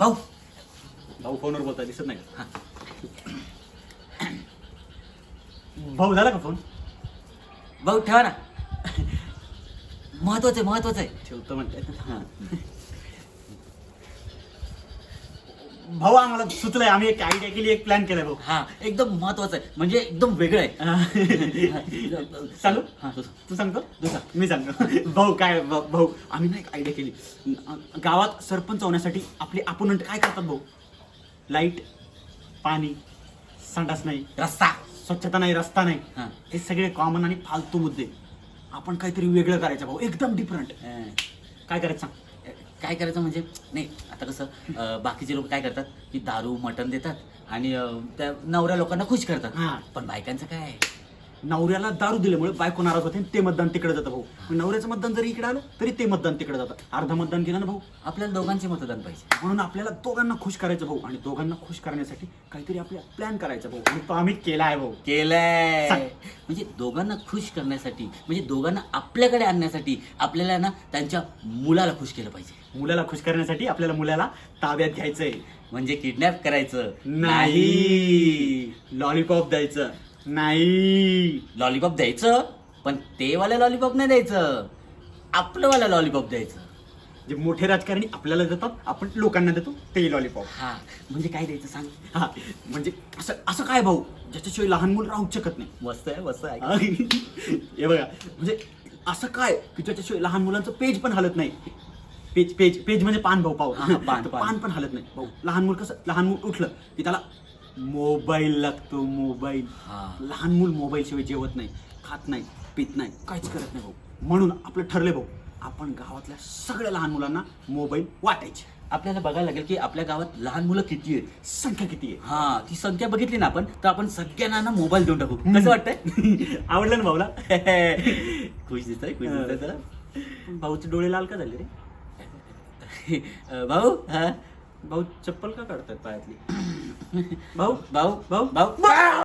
भाऊ भाऊ फोनवर बोलता दिसत नाही का? हा. भाऊ झाला का फोन भाऊ ठेवा ना महत्वाचं आहे महत्वाचं आहे ठेवतो म्हणते हा. भाऊ आम्हाला सुचलंय आम्ही एक आयडिया केली एक प्लॅन केलाय भाऊ. हा एकदम महत्वाचं आहे. म्हणजे एकदम वेगळं आहे. सांगू हा तू सांगतो? तू सांग. मी सांगतो. भाऊ काय भाऊ आम्ही ना एक आयडिया केली. गावात सरपंच होण्यासाठी आपले अपोनंट काय करतात भाऊ? लाइट पाणी संडास नाही. रस्ता. स्वच्छता नाही रस्ता नाही. हा. सगळे कॉमन आणि फालतू मुद्दे. आपण काहीतरी वेगळं करायचं भाऊ. एकदम डिफरंट काय करायचं सांग? काय करायचं म्हणजे नाही आता कसं बाकीचे लोक काय करतात की दारू मटण देतात आणि त्या नवऱ्या लोकांना खुश करतात हा. पण बायकांचं काय नवऱ्याला दारू दिल्यामुळे बायको नाराज होते आणि ते मतदान तिकडे जातं भाऊ. मग नवऱ्याचं मतदान जरी इकडे आलं तरी ते मतदान तिकडे जातं. अर्ध मतदान केलं ना भाऊ. आपल्याला दोघांचे मतदान पाहिजे. म्हणून आपल्याला दोघांना खुश करायचं भाऊ. आणि दोघांना खुश करण्यासाठी काहीतरी आपल्या प्लॅन करायचा भाऊ. आणि तो आम्ही केला आहे भाऊ. केलंय. म्हणजे दोघांना खुश करण्यासाठी म्हणजे दोघांना आपल्याकडे आणण्यासाठी आपल्याला ना त्यांच्या मुलाला खुश केलं पाहिजे. मुलाला खुश करण्यासाठी आपल्याला मुलाला ताब्यात घ्यायचंय. म्हणजे किडनॅप करायचं. नाही. लॉलीपॉप द्यायचं. नाही. लॉलीपॉप द्यायचं पण ते वाला लॉलीपॉप नाही द्यायचं. आपलं वाला लॉलीपॉप द्यायचं. जे मोठे राजकारणी आपल्याला देतात आपण लोकांना देतो ते लॉलीपॉप हा म्हणजे काय द्यायचं सांग? हा म्हणजे असं असं काय भाऊ? ज्याच्याशिवाय लहान मुलं राहू शकत नाही. मस्त आहे मस्त आहे. हा? बघा म्हणजे असं काय की ज्याच्याशिवाय लहान मुलांचं पेज पण हलत नाही? पेज पेज पेज म्हणजे पान भाऊ पाव. हा, पान, पान. पान पण हलत नाही. भाऊ लहान मूल कसं लहान मूल उठलं की त्याला मोबाईल लागतो मोबाईल. हा. लहान मूल मोबाईल शिवाय जेवत नाही खात नाही पित नाही काहीच करत नाही भाऊ. म्हणून आपलं ठरले भाऊ आपण गावातल्या सगळ्या लहान मुलांना मोबाईल वाटायचे. आपल्याला बघायला लागेल की आपल्या गावात लहान मुलं किती आहेत? संख्या किती आहे? हा ती संख्या बघितली ना आपण तर आपण सगळ्यांना ना मोबाईल देऊन टाकू. कसं वाटतंय? आवडलं ना भाऊला? खुश दिसतंय खुश दिसतंय जरा. भाऊचे डोळे लाल का झाले रे? भाऊ हा? भाऊ चप्पल का काढतात पायातली? भाऊ भाऊ भाऊ भाऊ